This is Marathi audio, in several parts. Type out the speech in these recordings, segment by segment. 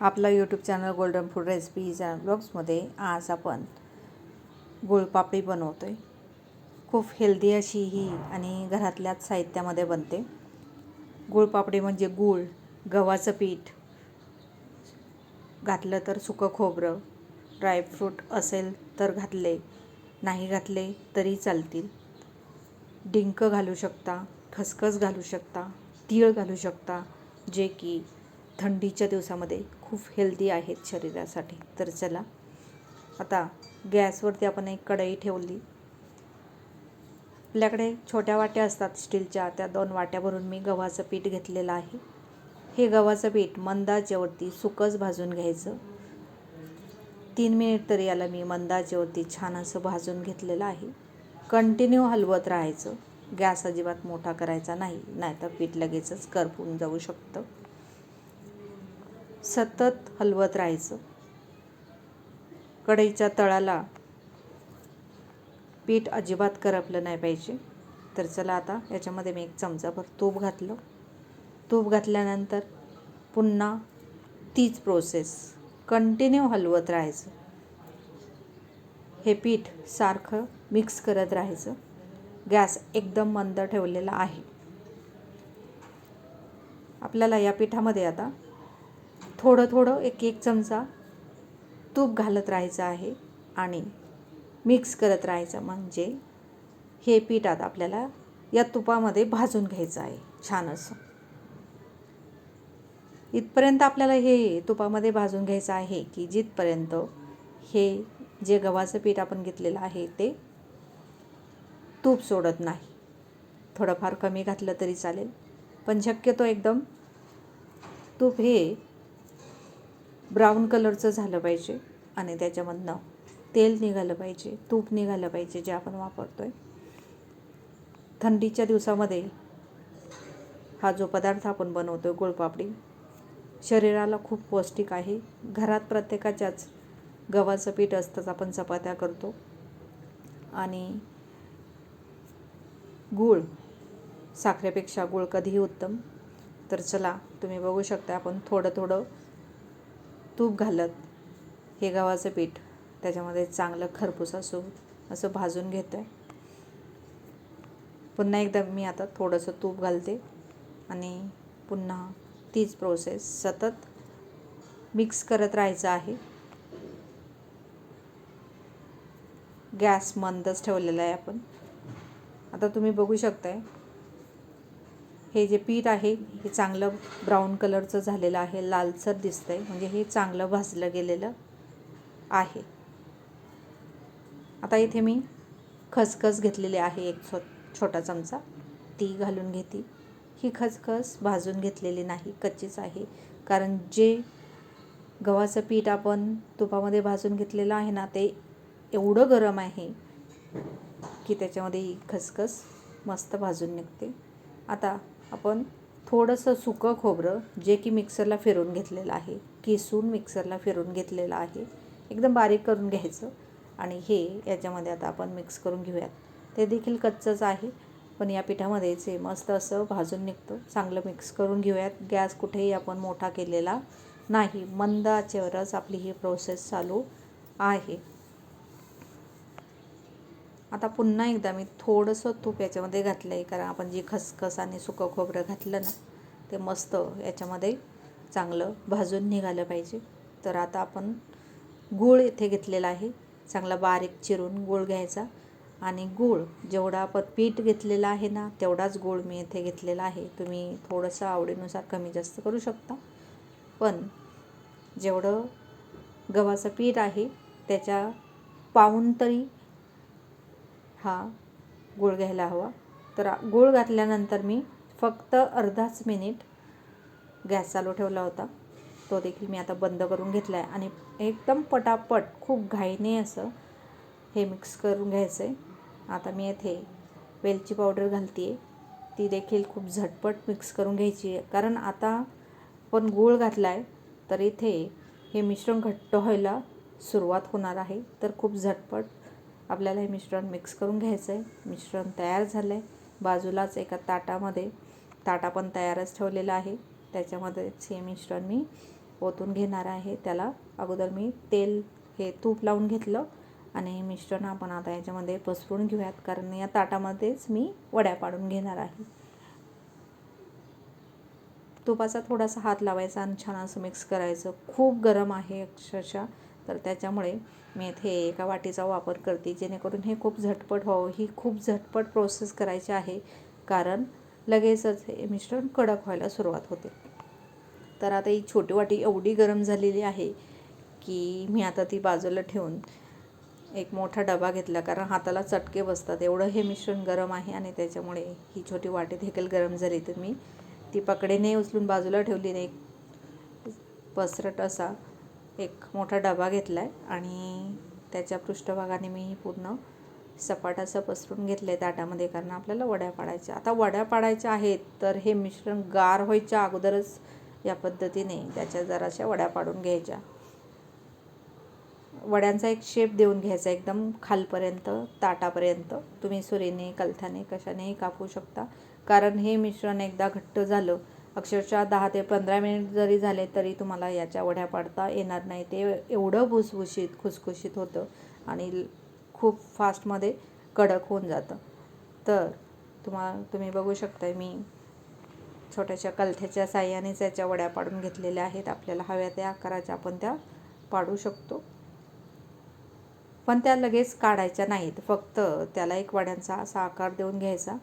आपलं YouTube channel golden food recipes and ब्लॉग्समध्ये आज आपण गुळपापडी बनवतो आहे खूप हेल्दी अशी ही आणि घरातल्याच साहित्यामध्ये बनते. गुळपापडी म्हणजे गूळ गव्हाचं पीठ घातलं तर सुकं खोबरं ड्रायफ्रूट असेल तर घातले नाही घातले तरी चालतील. डिंक घालू शकता खसखस घालू शकता तीळ घालू शकता जे की थंडीच्या दिवसामध्ये खूप हेल्दी आहेत शरीरासाठी. तर चला आता गॅसवरती आपण एक कढई ठेवली. आपल्याकडे छोट्या वाट्या असतात स्टीलच्या त्या दोन वाट्या भरून मी गव्हाचं पीठ घेतलेलं आहे. हे गव्हाचं पीठ मंदाच्यावरती सुकच भाजून घ्यायचं. तीन मिनिट तरी याला मी मंदाच्यावरती छान असं भाजून घेतलेलं आहे. कंटिन्यू हलवत राहायचं. गॅस अजिबात मोठा करायचा नाही नाहीतर पीठ लगेचच करपून जाऊ शकतं. सतत हलवत राहायचं. कढईच्या तळाला पीठ अजिबात करपलं नाही पाहिजे. तर चला आता याच्यामध्ये मी एक चमचाभर तूप घातलं. तूप घातल्यानंतर पुन्हा तीच प्रोसेस कंटिन्यू हलवत राहायचं. हे पीठ सारखं मिक्स करत राहायचं. गॅस एकदम मंद ठेवलेला आहे. आपल्याला या पिठामध्ये आता थोडं थोडं एक एक चमचा तूप घालत राहायचं आहे आणि मिक्स करत राहायचं म्हणजे हे पीठ आता आपल्याला या तुपामध्ये भाजून घ्यायचं आहे छान असं. इथपर्यंत आपल्याला हे तुपामध्ये भाजून घ्यायचं आहे की जिथपर्यंत हे जे गव्हाचं पीठ आपण घेतलेलं आहे ते तूप सोडत नाही. थोडंफार कमी घातलं तरी चालेल पण शक्यतो एकदम तूप हे ब्राऊन कलरचं झालं पाहिजे आणि त्याच्यामधनं तेल निघालं पाहिजे तूप निघालं पाहिजे जे आपण वापरतो आहे थंडीच्या दिवसामध्ये हा जो पदार्थ आपण बनवतो आहे गुळपापडी शरीराला खूप पौष्टिक आहे. घरात प्रत्येकाच्याच गव्हाचं पीठ असतंच आपण चपात्या करतो. आणि गूळ साखरेपेक्षा गूळ कधीही उत्तम. तर चला तुम्ही बघू शकता आपण थोडं थोडं तूप घालत. हे गव्हाचं पीठ. त्याच्यामध्ये चांगलं खरपूस असो असं भाजून घेतो आहे पुन्हा एकदा मी आता थोडंसं तूप घालते आणि पुन्हा तीच प्रोसेस सतत मिक्स करत राहायचं आहे. गॅस मंदच ठेवलेला आहे आपण. आता तुम्ही बघू शकताय हे जे पीठ आहे हे चांगलं ब्राऊन कलरचं झालेलं आहे लालसर दिसतं आहे म्हणजे हे चांगलं भाजलं गेलेलं आहे. आता इथे मी खसखस घेतलेली आहे एक छो छोटा चमचा. ती घालून घेते. ही खसखस भाजून घेतलेली नाही कच्चीच आहे. कारण जे गव्हाचं पीठ आपण तुपामध्ये भाजून घेतलेलं आहे ना ते एवढं गरम आहे की त्याच्यामध्ये ही खसखस मस्त भाजून निघते. आता आपण थोडंसं सुकं खोबरं जे की मिक्सरला फिरवून घेतलेलं आहे किसून मिक्सरला फिरवून घेतलेलं आहे एकदम बारीक करून घ्यायचं आणि हे याच्यामध्ये आता आपण मिक्स करून घेऊयात. ते देखील कच्चंच आहे पण या पिठामध्ये जे मस्त असं भाजून निघतं चांगलं मिक्स करून घेऊयात. गॅस कुठेही आपण मोठा केलेला नाही मंद आचेवरच आपली ही प्रोसेस चालू आहे. आता पुन्हा एकदा मी थोडंसं तूप याच्यामध्ये घातलं आहे कारण आपण जी खसखस आणि सुकं खोबरं घातलं ना ते मस्त याच्यामध्ये चांगलं भाजून निघालं पाहिजे. तर आता आपण गूळ इथे घेतलेला आहे. चांगला बारीक चिरून गूळ घ्यायचा. आणि गूळ जेवढा आपण पीठ घेतलेला आहे ना तेवढाच गूळ मी इथे घेतलेला आहे. तुम्ही थोडंसं आवडीनुसार कमी जास्त करू शकता. पण जेवढं गव्हाचं पीठ आहे त्याच्या पाहून तरी हा गूळ घ्यायला हवा. तर गूळ घातल्यानंतर मी फक्त अर्धाच मिनिट गॅस चालू ठेवला होता. तो देखील मी आता बंद करून घेतला आहे आणि एकदम पटापट खूप घाईने असं हे मिक्स करून घ्यायचं आहे आता मी येथे वेलची पावडर घालते आहे ती देखील खूप झटपट मिक्स करून घ्यायची आहे. कारण आता पण गूळ घातला आहे तर इथे हे मिश्रण घट्ट व्हायला सुरुवात होणार आहे. तर खूप झटपट आपल्याला हे मिश्रण मिक्स करून घ्यायचं आहे मिश्रण तयार झालं आहे बाजूलाच एका ताटामध्ये ताटा पण तयारच ठेवलेला आहे. त्याच्यामध्येच हे मिश्रण मी ओतून घेणार आहे. त्याला अगोदर मी तेल हे तूप लावून घेतलं आणि मिश्रण आपण आता याच्यामध्ये पसरून घेऊयात. कारण या ताटामध्येच मी वड्या पाडून घेणार आहे. तुपाचा थोडासा हात लावायचा आणि छान असं मिक्स करायचं. खूप गरम आहे अक्षरशः. तर त्याच्यामुळे मी इथे एका वाटीचा वापर करते. जेणेकरून हे खूप झटपट व्हावं ही खूप झटपट प्रोसेस करायची आहे. कारण लगेचच हे मिश्रण कडक व्हायला सुरुवात होते. तर आता ही छोटी वाटी एवढी गरम झालेली आहे की मी आता ती बाजूला ठेवून एक मोठा डबा घेतला. कारण हाताला चटके बसतात. एवढं हे मिश्रण गरम आहे आणि त्याच्यामुळे ही छोटी वाटी देखील गरम झाली. तर मी ती पकडेने उचलून बाजूला ठेवली नाही एक पसरट असा एक मोठा डबा घेतला आहे आणि त्याच्या पृष्ठभागाने मी पूर्ण सपाट असं पसरून घेतलं आहे ताटामध्ये कारण आपल्याला वड्या पाडायच्या. आता वड्या पाडायच्या आहेत तर हे मिश्रण गार व्हायच्या अगोदरच या पद्धतीने त्याच्या जराशा वड्या पाडून घ्यायच्या. वड्यांचा एक शेप देऊन घ्यायचा एकदम खालपर्यंत ताटापर्यंत. तुम्ही सुरीने कलथाने कशानेही कापू शकता कारण हे मिश्रण एकदा घट्ट झालं अक्षरशः दहा ते पंधरा मिनिट जरी झाले तरी तुम्हाला याच्या वड्या पाडता येणार नाही. ते एवढं भुसभुशीत खुसखुशीत होतं आणि खूप फास्टमध्ये कडक होऊन जातं. तर तुम्हा तुम्ही बघू शकताय मी छोट्याशा कलथ्याच्या साह्यानेच याच्या वड्या पाडून घेतलेल्या आहेत. आपल्याला हव्या त्या आकाराच्या आपण त्या पाडू शकतो. पण त्या लगेच काढायच्या नाहीत. फक्त त्याला एक वड्यांचा असा आकार देऊन घ्यायचा.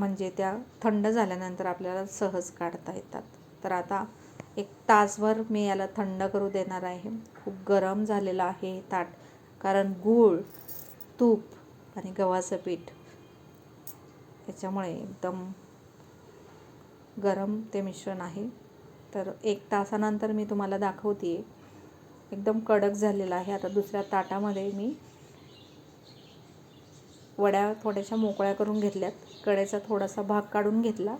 म्हणजे त्या थंड झाल्यानंतर आपल्याला सहज काढता येतात. तर आता एक तासभर मी याला थंड करू देणार आहे. खूप गरम झालेलं आहे ताट. कारण गूळ तूप आणि गव्हाचं पीठ याच्यामुळे एकदम गरम ते मिश्रण आहे. तर एक तासानंतर मी तुम्हाला दाखवते एकदम कडक झालेला आहे. आता दुसऱ्या ताटामध्ये मी वड्या थोड्याशा मोकळ्या करून घेतल्यात. कडेचा थोडासा भाग काढून घेतला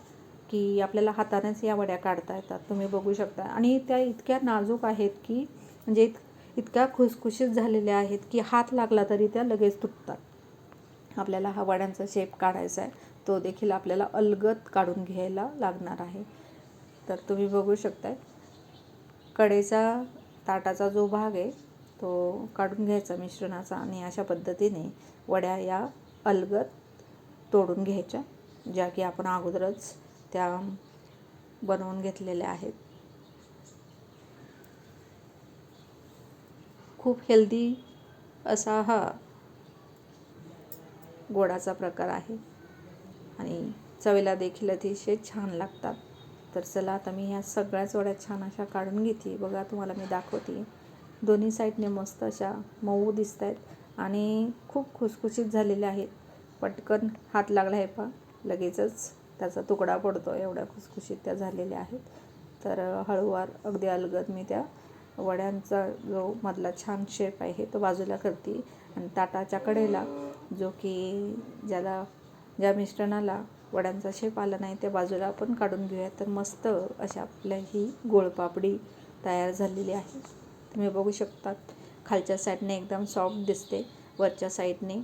की आपल्याला हातानेच या वड्या काढता येतात. तुम्ही बघू शकता. आणि त्या इतक्या नाजूक आहेत की म्हणजे इत इतक्या खुसखुशीत झालेल्या आहेत की हात लागला तरी त्या लगेच तुटतात. आपल्याला हा वड्यांचा शेप काढायचा आहे. तो देखील आपल्याला अलगत काढून घ्यायला लागणार आहे. तर तुम्ही बघू शकताय. कडेचा ताटाचा जो भाग आहे तो काढून घ्यायचा मिश्रणाचा आणि अशा पद्धतीने वड्या या अलगद तोडून घ्यायच्या ज्या की आपण अगोदरच त्या बनवून घेतलेल्या आहेत. खूप हेल्दी असा हा गोडाचा प्रकार आहे. आणि चवीला देखील अतिशय छान लागतात. तर चला आता मी ह्या सगळ्याच वड्या छान अशा काढून घेते. बघा तुम्हाला मी दाखवते. दोन्ही साईडने मस्त अशा मऊ दिसत आहेत आणि खूप खुसखुशीत झालेल्या आहेत. पटकन हात लागला आहे पा लगेचच त्याचा तुकडा पडतो. एवढ्या खुसखुशीत त्या झालेल्या आहेत. तर हळूवार अगदी अलगद मी त्या वड्यांचा जो मधला छान शेप आहे तो बाजूला करते. आणि ताटाच्या कडेला जो की ज्याला ज्या मिश्रणाला वड्यांचा शेप आला नाही त्या बाजूला आपण काढून घेऊया तर मस्त अशा आपल्या ही गोळपापडी तयार झालेली आहे. तुम्ही बघू शकतात. खालच्या साईडने एकदम सॉफ्ट दिसते. वरच्या साईडने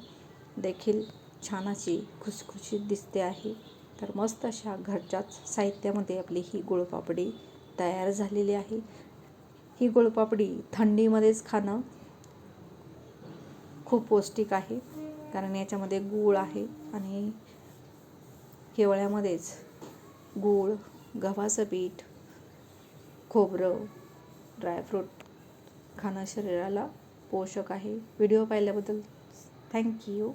देखील छान अशी खुसखुशीत दिसते आहे. तर मस्त अशा घरच्याच साहित्यामध्ये आपली ही गुळपापडी तयार झालेली आहे. ही गुळपापडी थंडीमध्येच खाणं खूप पौष्टिक आहे. कारण याच्यामध्ये गूळ आहे आणि हिवाळ्यामध्येच गूळ गव्हाचं पीठ खोबरं ड्रायफ्रूट खाणं शरीराला पोषक आहे. व्हिडिओ पाहिल्याबद्दल थँक्यू.